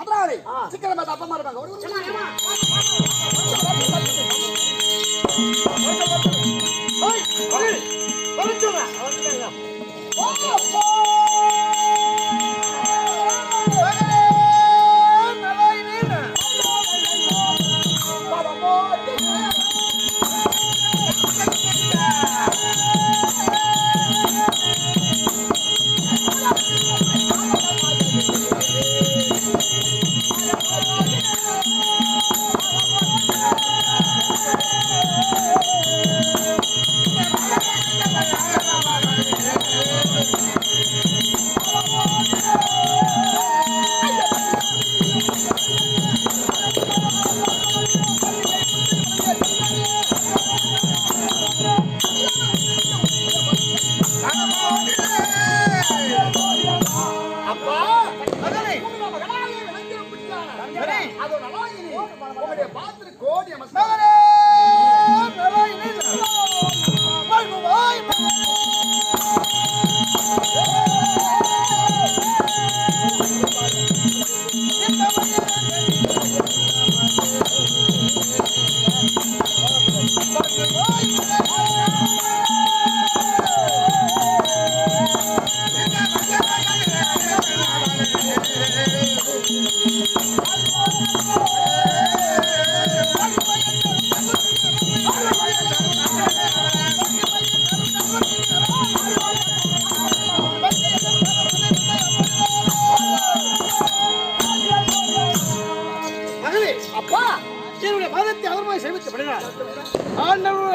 அப்புறம் சீக்கிரம் பார்த்து அப்பா அம்மா இருப்பாங்க ஒரு நிமிஷம். அப்பா மகளே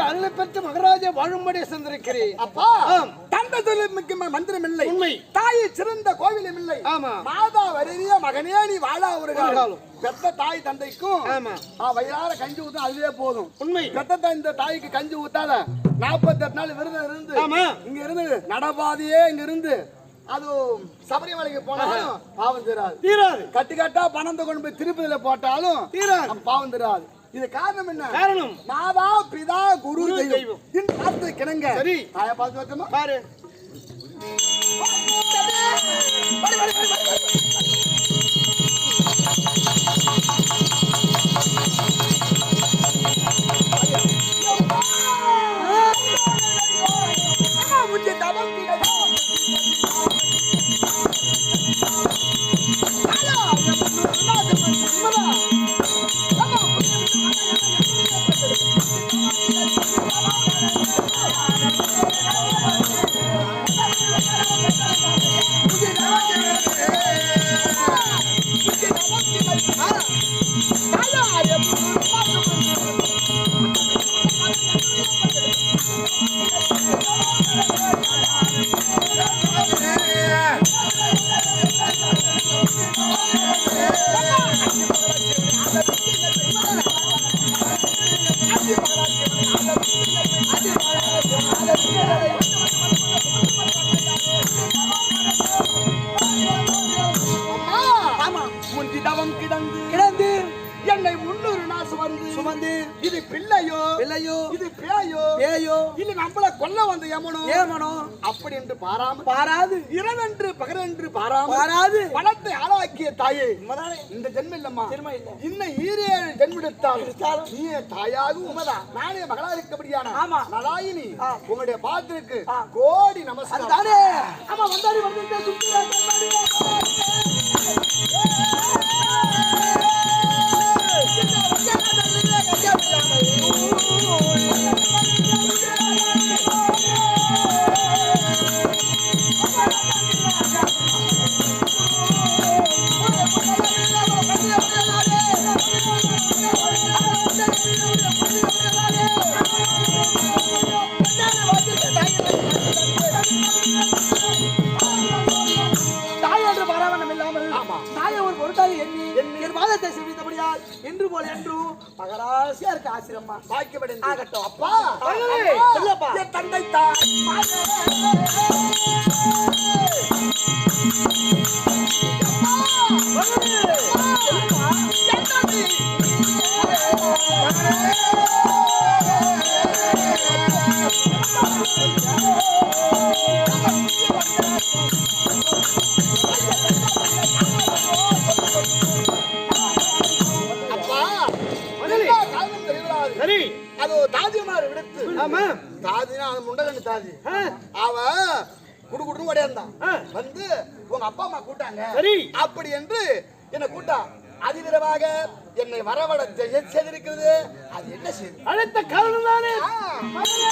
அருளை பெற்ற மகராஜா வாழும்படி சந்திருக்கிறேன் அப்பா ஆம். தந்த தொழில் மந்திரம் இல்லை உண்மை. தாயை சிறந்த கோவிலும் இல்லை ஆமா. மாதா வருகிய மகனே நீ வாழா ஒரு காலம். பெத்த தாய் தந்தைக்கும் ஆமா. வயிறார கஞ்சி ஊத்தும் அதுவே போதும் உண்மை பெத்த இந்த தாய்க்கு கஞ்சி ஊத்தாத நாற்பத்தெட்டு நாள் விரதம் இருந்து ஆமா. இங்க இருந்து நடபாதையே இங்க இருந்து அது சபரிமலைக்கு போனாலும் பாவம் தீராது தீராது கட்டு கட்டா பணத்தை கொண்டு போய் திருப்பதியில போட்டாலும் தீராது பாவம் தீராது இது காரணம் என்ன? காரணம்? மாதா பிதா குரு தெய்வம். இந்த வார்த்தை கிணங்க. சரி. தாய பார்த்து வச்சோமா? பாரு. பாராது பணத்தை ஆளாக்கிய தாயே? இந்த ஜென்மம் இல்லம்மா ஜென்மம் இல்ல. இன்னும் ஈரேழு ஜென்மெடுத்தால் எடுத்தாலும் நீ தாயாக உமதான் நானே மகளா இருக்கபடியான ஆமா. நலாயினி. உங்களுடைய பாத்திருக்கு. கோடி நமஸ்காரம் ஆமா வந்தாடி வந்து மகராசியா இருக்க ஆசிரம்மா? பாக்கியப்படி ஆகட்டும். அப்பா. சொல்லப்பா. என் தந்தை அது தாதிமார் விடுத்து. ஆமா. தாதினா அது முண்டகண்டு தாதி. அவ குடு குடுன்னு ஓடியாந்தான். வந்து உங்க அப்பா அம்மா கூட்டாங்க சரி. அப்படி என்று என்ன கூட்டா அதிவிரமாக என்னை செய்ய- செய்திருக்கிறது? அது என்ன செய்து? அழைத்த காரணம் தானே? மகனே,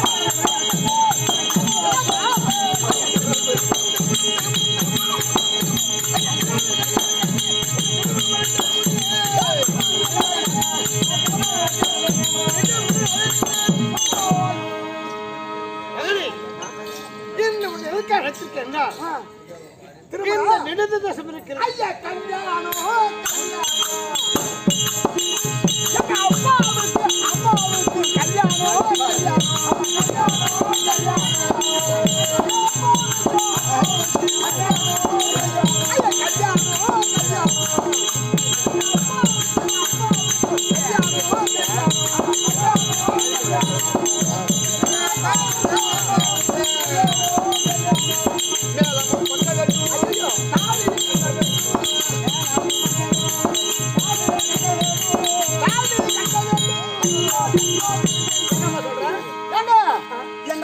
என்ன நெடுந்த தசம் இருக்கிறது ஐயா கல்யாணம் எங்க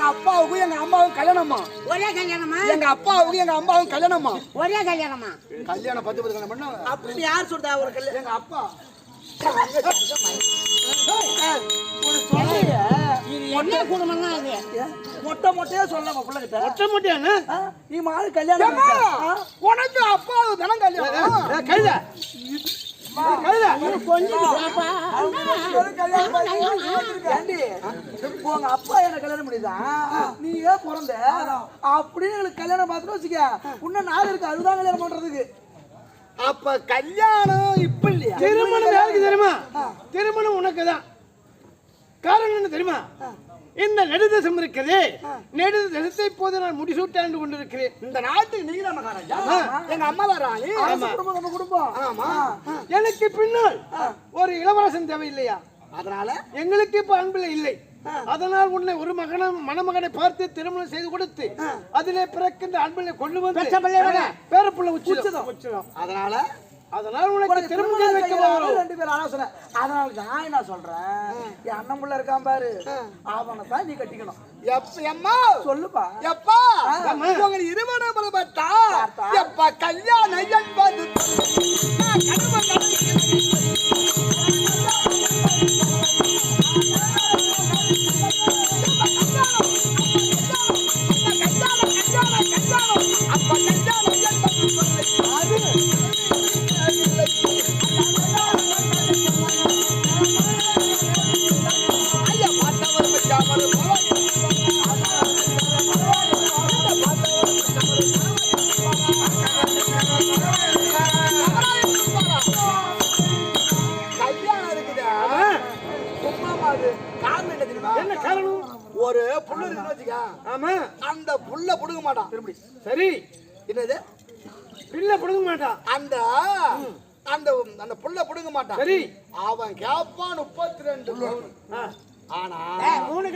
அப்பாவுக்கும் எங்க அம்மாவுக்கும் கல்யாணமா ஒரே கல்யாணமா எங்க அப்பாவுக்கும் எங்க அம்மாவுக்கும் கல்யாணமா ஒரே கல்யாணமா கல்யாணம் பத்து பத்து கல்யாணம் பண்ண அப்படின்னு யார் சொல்றா ஒரு கல்யாணம் எங்க அப்பா இது என்ன குடும்பம் தான் அது. மொட்டை மொட்டையா சொல்லலாம் பிள்ளைகிட்ட. ஒற்றை முட்டையாண்ணா? நீ மாடு கல்யாணம்? உனக்கு அப்பாவுக்கு தினம் கல்யாணம். ஏண்டி, உங்க அப்பா என்ன கல்யாணம் பண்ணிதா? நீ ஏன் பிறந்த. அப்படின்னு எங்களுக்கு கல்யாணம் பார்த்துட்டு வச்சுக்க. இன்னும் நாள் இருக்கு அதுதான் கல்யாணம் பண்றதுக்கு. அப்ப கல்யாணம் இப்ப இல்லையா? திருமணம் யாருக்கு தெரியுமா? திருமணம் உனக்கு தான் காரணம் என்ன தெரியுமா? இந்த நெடுதசம் இருக்கிறதே. நெடுதசத்தை இப்போது நான் முடிசூட்டாண்டு கொண்டிருக்கிறேன். இந்த நாட்டுக்கு நீங்க மகாராஜா எங்க அம்மா தான் ராணி. குடும்பம் நம்ம குடும்பம். ஆமா. எனக்கு பின்னால் ஒரு இளவரசன் தேவை இல்லையா அதனால? எங்களுக்கு இப்ப அன்பில் இல்லை. அதனால் உன்னை ஒரு மகன மணமகனை பார்த்து திருமணம் செய்து கொடுத்து அதிலே பிறக்கின்ற அன்பிலை கொண்டு வந்து? பேரப்புள்ள உச்சிதம். அதனால? அதனால் உனக்கு திருமணம் செய்து வைக்க போகிறோம் ரெண்டு பேரும் ஆலோசனை. அதனால நான் என்ன சொல்றேன்? என் அண்ணன் புள்ள இருக்கான் பாரு. அவனை தான் நீ கட்டிக்கணும். எப்ப எம்மா? சொல்லுப்பா. எப்பா? உங்க இருமணம் பார்த்தா? எப்ப கல்யாணம் என்பது கணவன்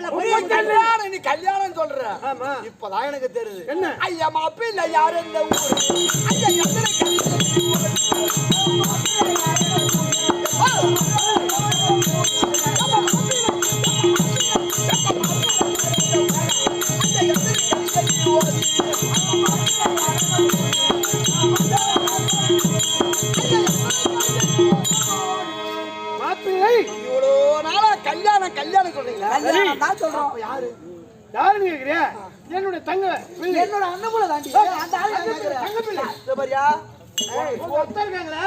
கல்யாணம் நீ கல்யாணம் சொல்ற. இப்பதான் எனக்கு தெரியுது. என்ன? ஐயா மாப்பிள்ள யார் இந்த ஊர்? ஐயா எத்தனை யாருன்னு கேக்குறியா? என்னுடைய தங்க என்னோட அண்ணன் புள்ள தாண்டி அந்த? தங்க பிள்ளை. இதோ பாரியா? உங்க அத்தை இருக்காங்களா?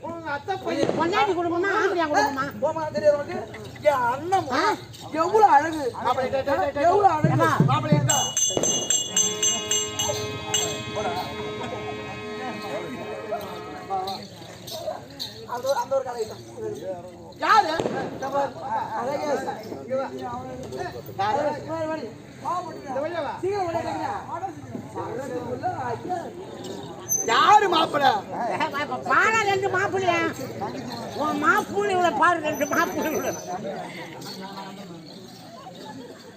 உங்க அத்தை பையன். பொண்டாட்டி குடும்பமா ஆம்படியா குடும்பமா? போமா தெரியாது உனக்கு? என் அண்ணன் எவ்வளவு அழகு. எவ்வளவு அழகு. மாப்பிள்ளை இருக்கா? அந்த ஒரு- அந்த ஒரு கதை. தான். யாரு? இதோ பாரு. யாரு மாப்பிள்ள? பாரா ரெண்டு மாப்பிள்ளையா? உன் மாப்பிள்ளை இவ்வளவு பாரு ரெண்டு மாப்பிள்ளை இவ்வளவு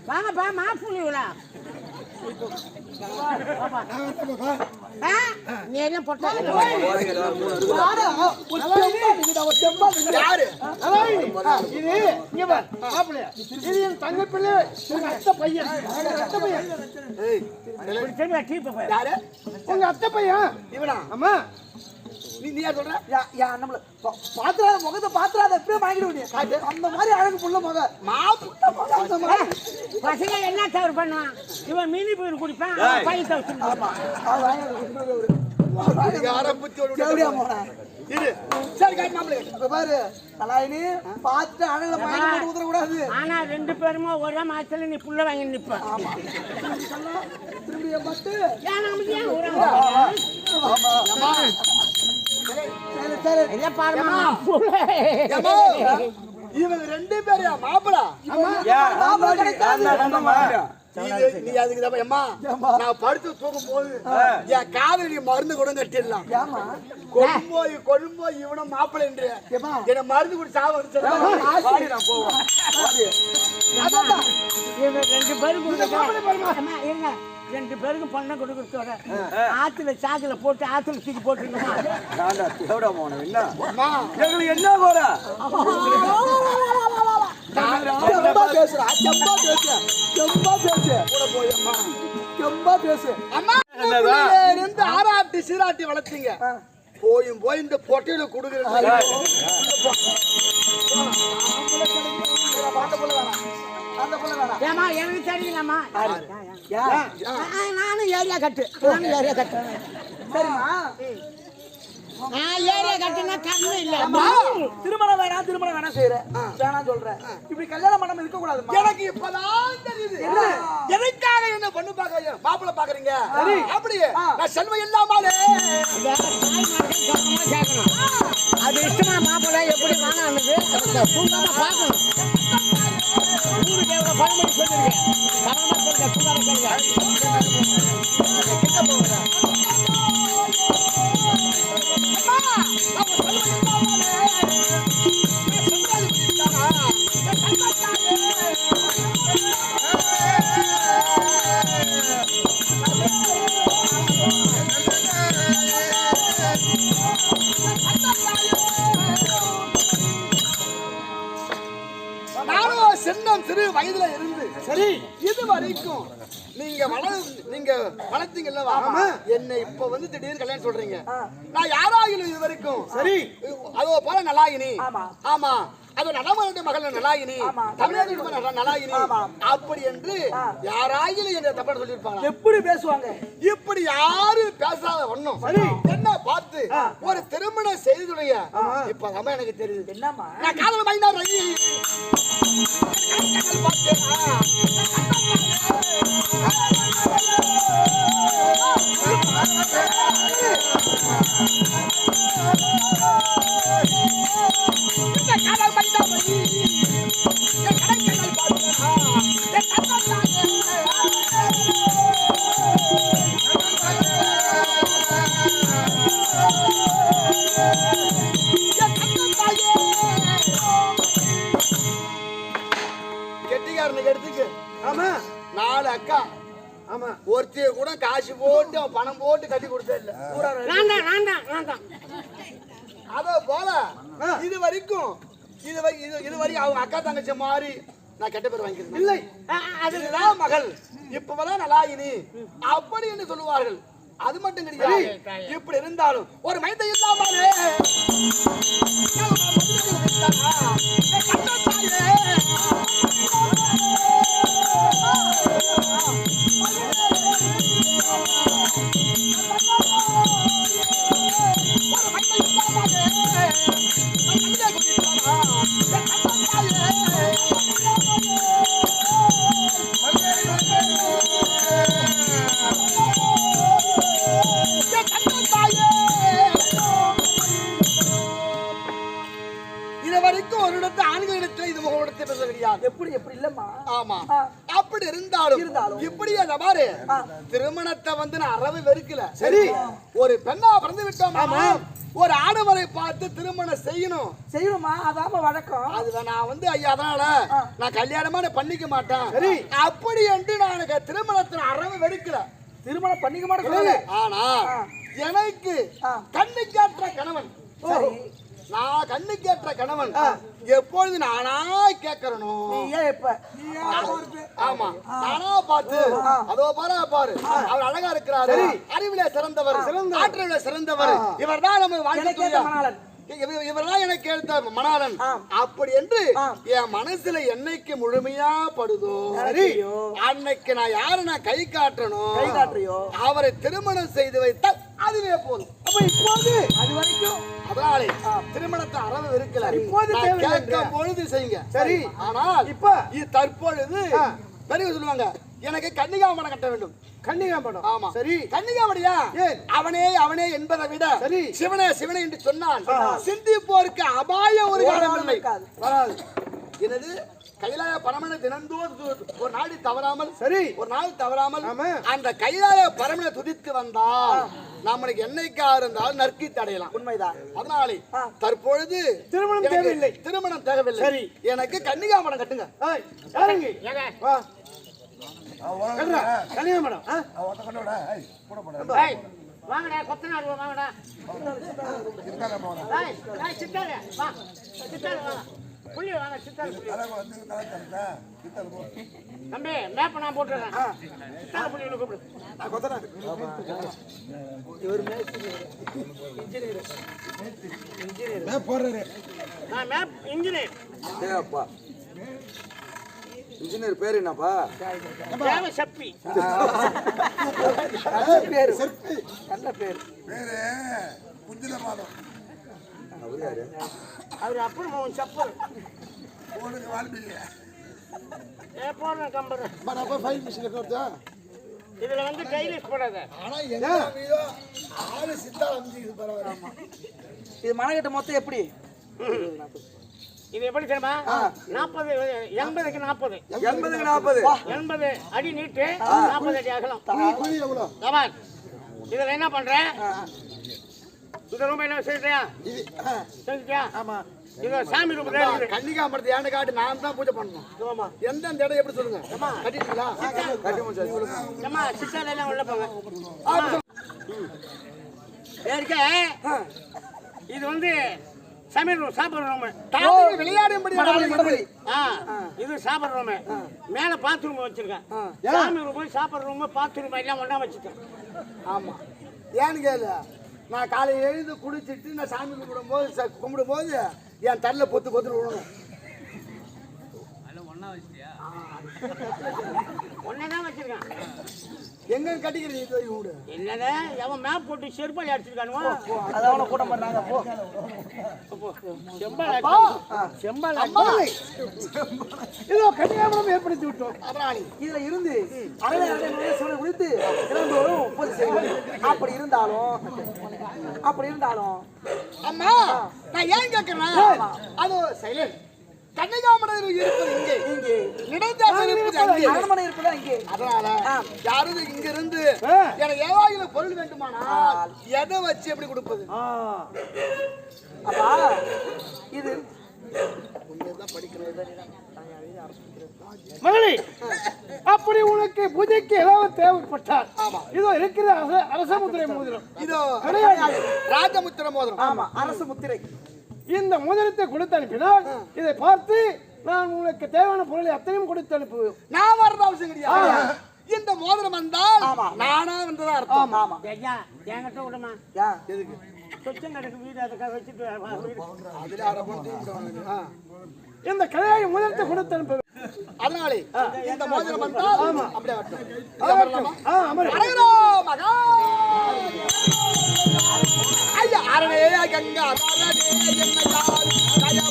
வாங்கப்பா மாப்பிள்ளை இவ்வளோ நீ எல்லாம் பொட்டை தங்க பிள்ளை பையன் அத்தை பையன் உங்க அத்தை பையன் இவனா ஆமா நீ நீ யார் சொல்ற? யா- யா, நம்மள பாத்துறாத முகத்தை பாத்துறாத எப்படியே வாங்கிடுவீங்க அந்த மாதிரி அழகு புள்ள முக. மாப்பு அந்த மாதிரி. பசங்க என்ன தவறு பண்ணுவான்? இவன் மினி பீர் குடிப்பான் அவன் பையன் அவன் காட்டு காட்டு. மயக்கம் போட்டு ஊத்தக்கூடாது ஆனா ரெண்டு பேருமே ஒரே மாசத்துல நீ புள்ள வாங்கி நிப்ப. திரும்பி சரி இவங்க ரெண்டு பேரும் மாப்பிளா நீ அதுக்கு நான் படுத்து தூக்கும் போது என் காதலி மருந்து கூட கட்டிடலாம். ஏம்மா? கொள்ளும் போய் கொள்ளும் போய் இவனும் மாப்பிள்ளை என்று ஏம்மா? என்ன மருந்து குடி சாவ நான் ரெண்டு இருங்க. ரெண்டு பேருக்கும் பொண்ணை கொடுக்கறதோட ஆத்துல சாக்குல போட்டு ஆத்துல தூக்கி போட்டுருக்கோமா அம்மா என்ன கோர செம்பா பேசுறா செம்பா பேசு செம்பா பேசு கூட போய் அம்மா செம்பா பேசு அம்மா பிள்ளையில இருந்து ஆராட்டி சீராட்டி வளர்த்தீங்க போயும் போய் இந்த பொட்டையில கொடுக்குறது ஏமா எனக்கு தெரியலம்மா. நானும் ஏரியா கட்டு. நானும் ஏரியா கட்டு. சரிம்மா. நான் ஏரியா கட்டுனா கண்ணு இல்ல. திருமணம் வேணாம் திருமணம் வேணாம் செய்யற. வேணாம் சொல்றேன் இப்படி கல்யாணம் பண்ணாம இருக்க கூடாதுமா எனக்கு இப்பதான் தெரியுது. எதுக்காக என்ன பொண்ணு பாக்குறீங்க மாப்பிள்ளை பாக்குறீங்க அப்படியே. நான் செல்வம் இல்லாமலே கேட்கணும் அது இஷ்டமா மாப்பிள்ளை எப்படி வாங்கினது அதை தூங்காம பார்க்கணும் ஊருக்கு எவ்வளவு பழமொழி சொல்லிருக்கேன் கவனமா சொல்லுங்க தூங்காம சொல்லுங்க. நானும் சரி இது வரைக்கும் நீங்க வள நீங்க வளர்த்தீங்கல்ல என்னை இப்ப வந்து திடீர்னு கல்யாணம் சொல்றீங்க. நான் யாராகிலும் இது வரைக்கும் சரி. அதோ போல நலாயினி ஆமா. ஆமா. அது நடமாட மகள் நலாயினி ஆமா. தமிழ்நாட்டு நலாயினி ஆமா. அப்படி என்று யாராயிலும் என்ன தப்பா சொல்லியிருப்பாங்க எப்படி பேசுவாங்க? இப்படி யாரும் பேசாத ஒண்ணும் என்ன பார்த்து ஒரு திருமணம் செய்துடைய இப்ப அம்மா எனக்கு தெரியுது. என்னம்மா? நான் காதல் மைனார் ரவி. கெட்டிக்காரனுக்கு எடுத்துக்கு? ஆமா. நாலு அக்கா. ஆமா. ஒருத்திய கூட காசு போட்டு பணம் போட்டு கட்டி கொடுத்தது இல்ல. நான் தான் நான் தான் நான் தான். அதோ போல. இது வரைக்கும் இது வரை இது இது வரைக்கும் அவங்க அக்கா தங்கச்சி மாதிரி நான் கெட்ட பேர் வாங்கிக்கிறேன் இல்லை. அதுதான் மகள். இப்பதான் நலாயினி அப்படி என்று சொல்லுவார்கள். அது மட்டும் கிடையாது. இப்படி இருந்தாலும் ஒரு மைந்த இல்லாமலே. திருமணத்தை வந்து நான் அறவே வெறுக்கல. சரி. ஒரு பெண்ணா பிறந்து விட்டோம் ஒரு ஆடவரை பார்த்து திருமணம் செய்யணும். செய்யணுமா? அதாம வழக்கம். அது நான் வந்து ஐயா அதனால. நான் கல்யாணமா நான் பண்ணிக்க மாட்டேன். சரி. அப்படி என்று நான் எனக்கு திருமணத்தை அறவே வெறுக்கல. திருமணம் பண்ணிக்க மாட்டேன் ஆனா. எனக்கு. கண்ணுக்கேற்ற கணவன். சரி நான் கண்ணுக்கேற்ற கணவன். எப்பொழுது நானா கேட்கறனோ. ஆமா. நானா பார்த்து அதோ பாரு பாரு. அவர் அழகா இருக்கிறாரு. அறிவிலே சிறந்தவர். ஆற்றலிலே சிறந்தவர். இவர்தான் நம்ம எனக்கு ஏத்த வாழ்க்கை இவர் இவர்தான் எனக்கு எடுத்த மணாளன். அப்படி என்று. என் மனசுல என்னைக்கு முழுமையா படுதோ சரியோ அன்னைக்கு நான் யாரை நான் கை காட்டணும் கை காட்டுறியோ? அவரை திருமணம் செய்து வைத்தால் அதுவே போதும். அப்ப இப்போது அது வரைக்கும் திருமணத்தை அறவே இருக்கல இப்போது கேட்கும் பொழுது செய்யுங்க. சரி. ஆனால் இப்ப? இது தற்பொழுது. பெரிய சொல்லுவாங்க. எனக்கு கன்னிகாமணம் கட்ட வேண்டும். கன்னிகா படம் ஆமா. சரி. கன்னிகாமணியா? அவனே அவனே என்பதை விட சரி. சிவனே சிவனே என்று சொன்னான் சிந்திப்போருக்கு அபாய ஒரு. வராது. எனது கைலாய பரமனை தினந்தோறும் து- ஒரு நாள் தவறாமல் சரி. ஒரு நாள் தவறாமல். அந்த கைலாய பரமனை துதித்து வந்தால் நம்மளுக்கு என்னைக்கா இருந்தாலும் நற்கி தடையலாம் உண்மைதான். அதனாலே. தற்பொழுது திருமணம் எனக்கு தேவையில்லை. திருமணம் தேவையில்லை. சரி. எனக்கு கட்டுங்க. ஏங்க. வா. கட்டுறா. கன்னிகா மேடம் வாங்கடா கொத்தனார் வாங்கடா. ஏய், ஏய், சித்தாரு வா. சித்தாரு வா. புள்ளி வாங்க சித்தாரு புள்ளி தம்பி மேப்ப நான் போட்டுறேன். சித்தாரு புள்ளி கூப்பிடு. நான் கொத்தனா நான் மேப் இன்ஜினியர். ஏப்பா இன்ஜினியர் பேர் என்னப்பா? தேவை சப்பி நல்ல பேரு. நல்ல பேரு. அவர் யாரு? அவர் அப்புறம் உன் சப்பல் ஏ போடுறேன் கம்பர். ஃபைல் மிஷின் கொடுத்தா இதுல வந்து கைலிஸ் போடாத ஆனா வீடோ ஆளு சித்தா அமைஞ்சிக்குது பரவாயில்ல. இது மனக்கட்டு மொத்தம் எப்படி? இது எப்படி தெரியுமா? நாற்பது எண்பதுக்கு நாற்பது எண்பதுக்கு நாற்பது எண்பது அடி நீட்டு நாற்பது அடி அகலம். இதுல என்ன பண்றேன் ரூம் என்ன செய்யறியா இது செஞ்சுட்டியா ஆமா. இது சாமி ரூம் தான் இருக்குது கன்னிகாமரத்தை ஏன்னு காட்டு நான் தான் பூஜை பண்ணணும். ஆமா. எந்தெந்த இடம் எப்படி சொல்லுங்க? கட்டிட்டீங்களா? கட்டி அம்மா சிஸ்டர் எல்லாம் உள்ள போங்க. ஏற்க இது வந்து சமையல் ரூம் சாப்பிட்ற ரூம். விளையாடும்படி ஆ இது சாப்பிட்ற ரூம். மேல பாத்ரூம் வச்சிருக்கேன். சாமி ரூம் சாப்பிட்ற ரூம் பாத்ரூம் எல்லாம் ஒண்ணா வச்சிருக்கேன் ஆமா. ஏன்னு கேளு. நான் காலையில் எழுந்து குளிச்சுட்டு நான் சாமி கும்பிடும்போது ச- கும்பிடும்போது என் தள்ள பொத்து பொத்து விழணும். ஒன்னே தான் வச்சிருக்கேன். எங்க கட்டிக்கிறீங்க இது வரைக்கும் வீடு என்னடா மேப் போட்டு செருப்பாளி அடிச்சிருக்கானுவோ? அதை அவனை கூட்டம் பண்ணாங்க போ. செம்பால் அடிச்சு- இதோ கன்னியாகுமரம் ஏற்படுத்தி விட்டோம். அதனால இதுல இருந்து அரை அரை சிவனை ஒப்பது செய்வது அப்படி இருந்தாலும் அப்படி இருந்தாலும் அம்மா நான் ஏன் கேட்கிறேன் அது சைலண்ட் கன்னிகாமரம் இருப்பது இங்கே. இங்கே. நினைத்தாசம் இருப்பது அங்கே. அரண்மனை இருப்பதா இங்கே? அதனால. யாரும் இங்க இருந்து. எனக்கு ஏதாவது பொருள் வேண்டுமானால் எதை வச்சு எப்படி கொடுப்பது? அப்பா இது. மகளே அப்படி உனக்கு பூஜைக்கு ஏதாவது தேவைப்பட்டால். இதோ இருக்கிற அரச அரசமுத்திரை மோதிரம். இதோ ராஜமுத்திர மோதிரம். ஆமா அரசு முத்திரை இந்த மோதிரத்தை கொடுத்து அனுப்பினால் இதை பார்த்து நான் உங்களுக்கு தேவையான பொருளை அத்தனையும் கொடுத்து அனுப்புவேன். நான் வர்ற அவசியம் கிடையாது இந்த மோதிரம் வந்தால் ஆமா. நானா வந்ததா அர்த்தம். ஆமா. ஐயா என்கிட்ட விடுமா? ஏன் எதுக்கு? சொச்சம் கிடக்கு வீடு அதுக்காக வச்சுட்டு. இந்த கலையாய மோதிரத்தை கொடுத்து அனுப்புவேன். அதனாலே இந்த மோதிரம் வந்தால் அப்படியே? ஆ அமர். மகா. ஐயா அரணே கங்கா தாரனே என்னையால்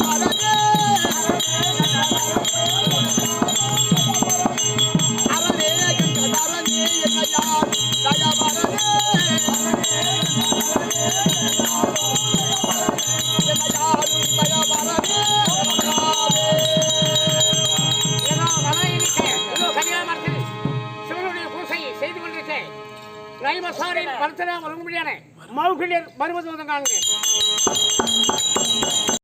மௌகிலியர் வருவது காண்க